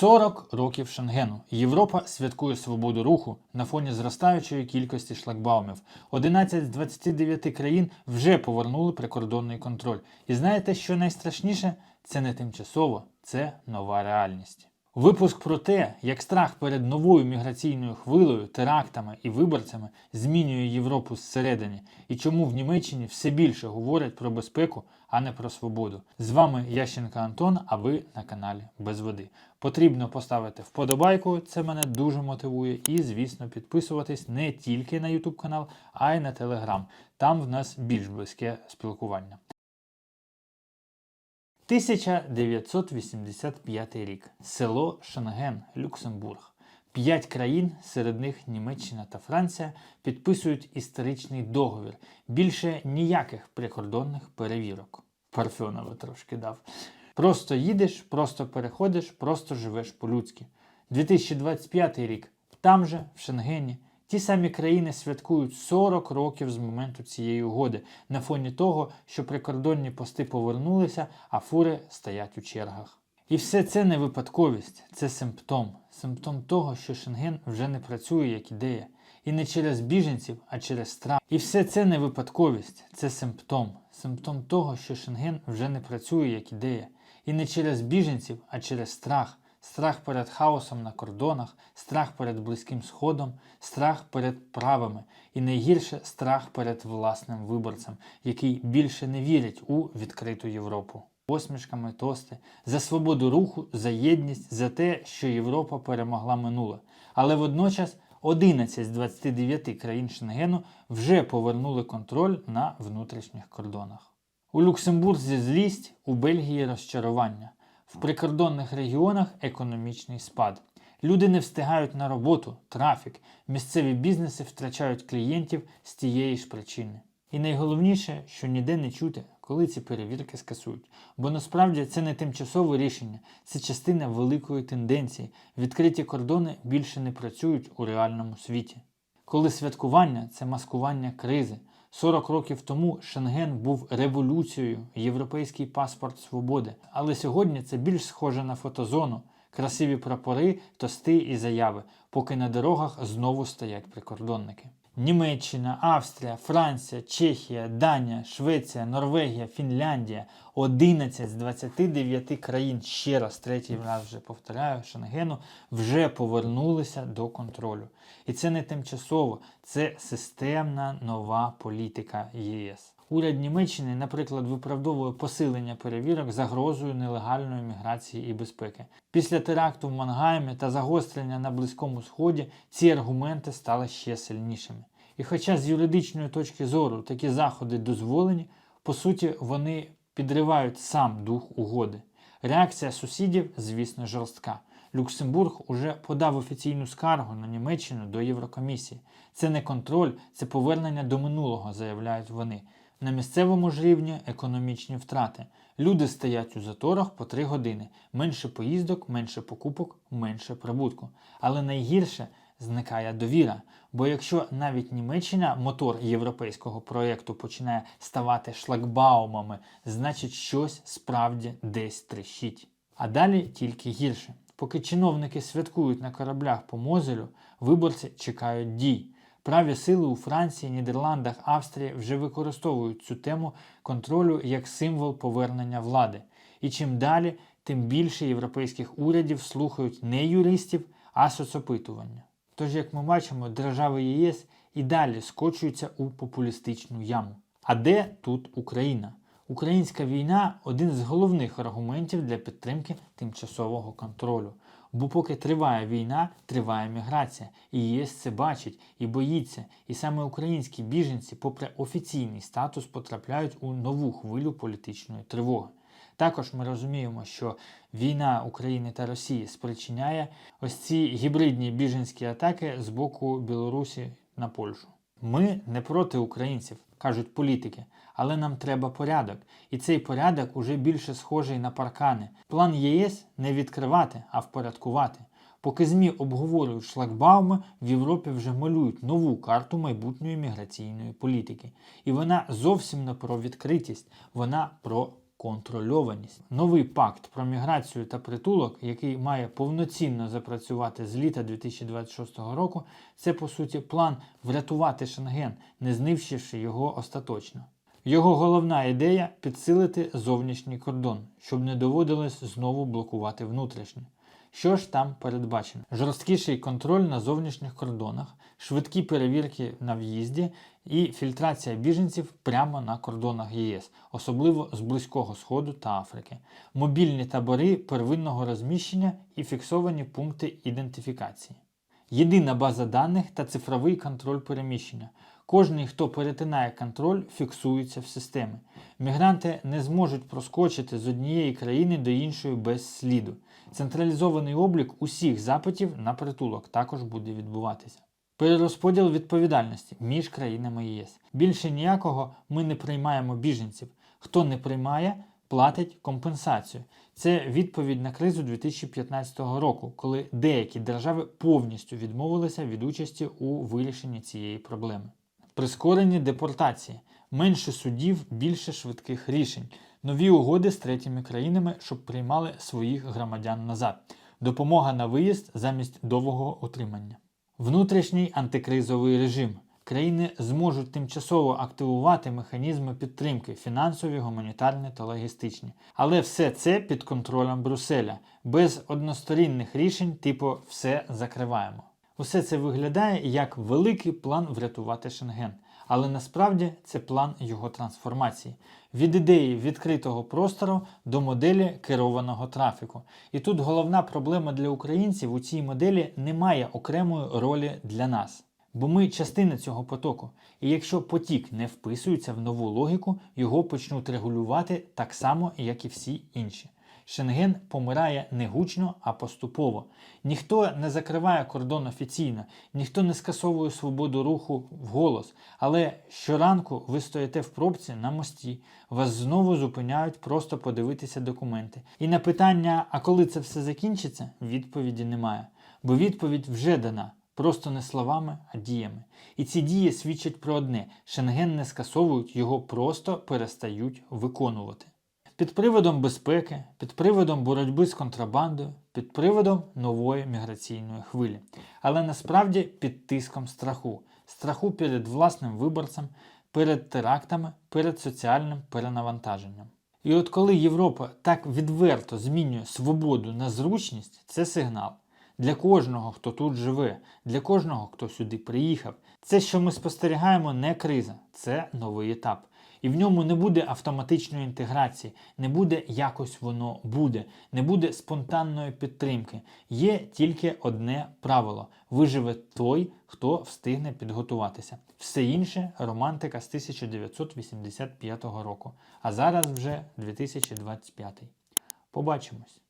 40 років Шенгену. Європа святкує свободу руху на фоні зростаючої кількості шлагбаумів. 11 з 29 країн вже повернули прикордонний контроль. І знаєте, що найстрашніше? Це не тимчасово, це нова реальність. Випуск про те, як страх перед новою міграційною хвилею, терактами і виборцями змінює Європу зсередині, і чому в Німеччині все більше говорять про безпеку, а не про свободу. З вами Ященко Антон, а ви на каналі Без Води. Потрібно поставити вподобайку, це мене дуже мотивує, і, звісно, підписуватись не тільки на YouTube канал, а й на Telegram. Там в нас більш близьке спілкування. 1985 рік. Село Шенген, Люксембург. П'ять країн, серед них Німеччина та Франція, підписують історичний договір. Більше ніяких прикордонних перевірок. Парфьонова трошки дав. Просто їдеш, просто переходиш, просто живеш по-людськи. 2025 рік. Там же, в Шенгені, ті самі країни святкують 40 років з моменту цієї угоди на фоні того, що прикордонні пости повернулися, а фури стоять у чергах. І все це не випадковість, це симптом. Симптом того, що Шенген вже не працює як ідея. І не через біженців, а через страх. І все це не випадковість, це симптом. Симптом того, що Шенген вже не працює як ідея. І не через біженців, а через страх. Страх перед хаосом на кордонах, страх перед близьким сходом, страх перед правами і найгірше страх перед власним виборцем, який більше не вірить у відкриту Європу. Посмішками, тости, за свободу руху, за єдність, за те, що Європа перемогла минуле. Але водночас 11 з 29 країн Шенгену вже повернули контроль на внутрішніх кордонах. У Люксембурзі злість, у Бельгії розчарування. В прикордонних регіонах економічний спад. Люди не встигають на роботу, трафік, місцеві бізнеси втрачають клієнтів з тієї ж причини. І найголовніше, що ніде не чути, коли ці перевірки скасують. Бо насправді це не тимчасове рішення, це частина великої тенденції. Відкриті кордони більше не працюють у реальному світі. Коли святкування це маскування кризи. 40 років тому Шенген був революцією, європейський паспорт свободи. Але сьогодні це більш схоже на фотозону, красиві прапори, тости і заяви, поки на дорогах знову стоять прикордонники. Німеччина, Австрія, Франція, Чехія, Данія, Швеція, Норвегія, Фінляндія 11 з 29 країн, ще раз третій раз вже повторяю, Шенгену вже повернулися до контролю. І це не тимчасово, це системна нова політика ЄС. Уряд Німеччини, наприклад, виправдовує посилення перевірок загрозою нелегальної міграції і безпеки. Після теракту в Мангаймі та загострення на Близькому Сході ці аргументи стали ще сильнішими. І хоча з юридичної точки зору такі заходи дозволені, по суті, вони підривають сам дух угоди. Реакція сусідів, звісно, жорстка. Люксембург уже подав офіційну скаргу на Німеччину до Єврокомісії. Це не контроль, це повернення до минулого, заявляють вони. На місцевому ж рівні економічні втрати. Люди стоять у заторах по 3 години. Менше поїздок, менше покупок, менше прибутку. Але найгірше зникає довіра. Бо якщо навіть Німеччина, мотор європейського проєкту, починає ставати шлагбаумами, значить щось справді десь трещить. А далі тільки гірше. Поки чиновники святкують на кораблях по Мозелю, виборці чекають дій. Праві сили у Франції, Нідерландах, Австрії вже використовують цю тему контролю як символ повернення влади. І чим далі, тим більше європейських урядів слухають не юристів, а соцопитування. Тож, як ми бачимо, держави ЄС і далі скочуються у популістичну яму. А де тут Україна? Українська війна один з головних аргументів для підтримки тимчасового контролю. Бо поки триває війна, триває міграція. І ЄС це бачить і боїться. І саме українські біженці, попри офіційний статус, потрапляють у нову хвилю політичної тривоги. Також ми розуміємо, що війна України та Росії спричиняє ось ці гібридні біженські атаки з боку Білорусі на Польщу. Ми не проти українців, кажуть політики, але нам треба порядок. І цей порядок уже більше схожий на паркани. План ЄС не відкривати, а впорядкувати. Поки ЗМІ обговорюють шлагбауми, в Європі вже малюють нову карту майбутньої міграційної політики. І вона зовсім не про відкритість, вона про контрольованість. Новий пакт про міграцію та притулок, який має повноцінно запрацювати з літа 2026 року, це по суті план врятувати Шенген, не знищивши його остаточно. Його головна ідея підсилити зовнішній кордон, щоб не доводилось знову блокувати внутрішній. Що ж там передбачено? Жорсткіший контроль на зовнішніх кордонах, швидкі перевірки на в'їзді і фільтрація біженців прямо на кордонах ЄС, особливо з Близького Сходу та Африки, мобільні табори первинного розміщення і фіксовані пункти ідентифікації. Єдина база даних та цифровий контроль переміщення. Кожний, хто перетинає контроль, фіксується в системі. Мігранти не зможуть проскочити з однієї країни до іншої без сліду. Централізований облік усіх запитів на притулок також буде відбуватися. Перерозподіл відповідальності між країнами ЄС. Більше ніякого ми не приймаємо біженців. Хто не приймає, платить компенсацію. Це відповідь на кризу 2015 року, коли деякі держави повністю відмовилися від участі у вирішенні цієї проблеми. Прискорені депортації, менше судів, більше швидких рішень, нові угоди з третіми країнами, щоб приймали своїх громадян назад, допомога на виїзд замість довгого утримання. Внутрішній антикризовий режим. Країни зможуть тимчасово активувати механізми підтримки фінансові, гуманітарні та логістичні. Але все це під контролем Брюсселя, без односторінних рішень, типу все закриваємо. Усе це виглядає як великий план врятувати Шенген. Але насправді це план його трансформації від ідеї відкритого простору до моделі керованого трафіку. І тут головна проблема для українців у цій моделі немає окремої ролі для нас. Бо ми частина цього потоку. І якщо потік не вписується в нову логіку, його почнуть регулювати так само, як і всі інші. Шенген помирає не гучно, а поступово. Ніхто не закриває кордон офіційно, ніхто не скасовує свободу руху вголос. Але щоранку ви стоїте в пробці на мості, вас знову зупиняють просто подивитися документи. І на питання, а коли це все закінчиться, відповіді немає. Бо відповідь вже дана. Просто не словами, а діями. І ці дії свідчать про одне: Шенген не скасовують, його просто перестають виконувати. Під приводом безпеки, під приводом боротьби з контрабандою, під приводом нової міграційної хвилі. Але насправді під тиском страху, страху перед власним виборцем, перед терактами, перед соціальним перенавантаженням. І от коли Європа так відверто змінює свободу на зручність, це сигнал. Для кожного, хто тут живе, для кожного, хто сюди приїхав, це, що ми спостерігаємо, не криза, це новий етап. І в ньому не буде автоматичної інтеграції, не буде якось воно буде, не буде спонтанної підтримки. Є тільки одне правило: виживе той, хто встигне підготуватися. Все інше романтика з 1985 року. А зараз вже 2025. Побачимось.